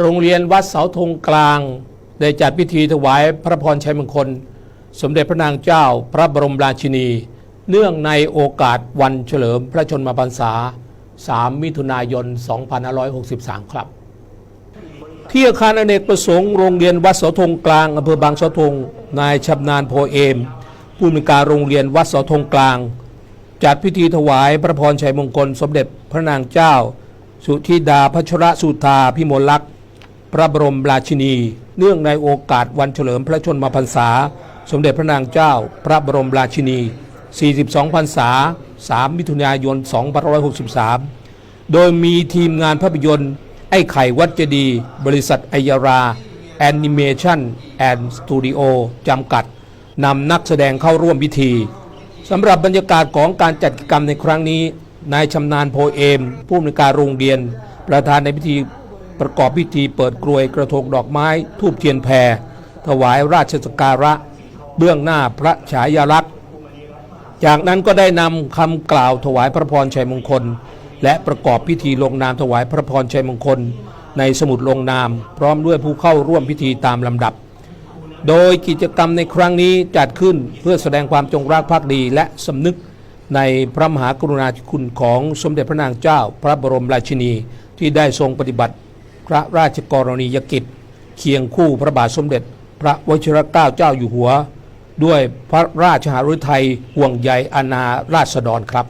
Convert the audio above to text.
โรงเรียนวัดเสาธงกลาง ได้จัดพิธีถวายพระพรชัยมงคล สมเด็จพระนางเจ้าพระบรมราชินี เนื่องในโอกาสวันเฉลิมพระชนมพรรษา 3 มิถุนายน 2563 ครับ ที่อาคารอเนกประสงค์โรงเรียนวัดเสาธงกลางอำเภอบางเสาธงนายชำนาญโพเอม ผู้อำนวยการโรงเรียนวัดเสาธงกลาง จัดพิธีถวายพระพรชัยมงคล สมเด็จพระนางเจ้า สุธิดาพัชรสุธาพิมลลักษณ พระบรมราชินี เนื่องในโอกาสวันเฉลิมพระชนมพรรษา สมเด็จพระนางเจ้า พระบรมราชินี 42 พรรษา 3 มิถุนายน 2563 โดยมีทีมงานภาพยนตร์ ไอ้ไข่วัดเจดี บริษัทไอยาราแอนิเมชันแอนด์สตูดิโอจำกัดนำนักแสดงเข้าร่วมพิธีสำหรับบรรยากาศของการจัดกิจกรรมในครั้งนี้นายชำนาญโพเอม ผู้อำนวยการโรงเรียน ประธานในพิธี ประกอบพิธีเปิดกรวยกระทงดอกไม้ทูบเทียนแพรถวายราชสกการะ เบื้องหน้าพระฉายาลักษณ์ จากนั้นก็ได้นำคำกล่าวถวายพระพรชัยมงคล และประกอบพิธีลงนามถวายพระพรชัยมงคล ในสมุดลงนาม พร้อมด้วยผู้เข้าร่วมพิธีตามลำดับ โดยกิจกรรมในครั้งนี้จัดขึ้นเพื่อแสดงความจงรักภักดีและสำนึกในพระมหากรุณาธิคุณของสมเด็จพระนางเจ้า พระบรมราชินีที่ได้ทรงปฏิบัติ พระราชกรณียกิจ เคียงคู่พระบาทสมเด็จ พระวชิรเกล้าเจ้าอยู่หัว ด้วยพระราชหฤทัยห่วงใยอนาราษฎรครับ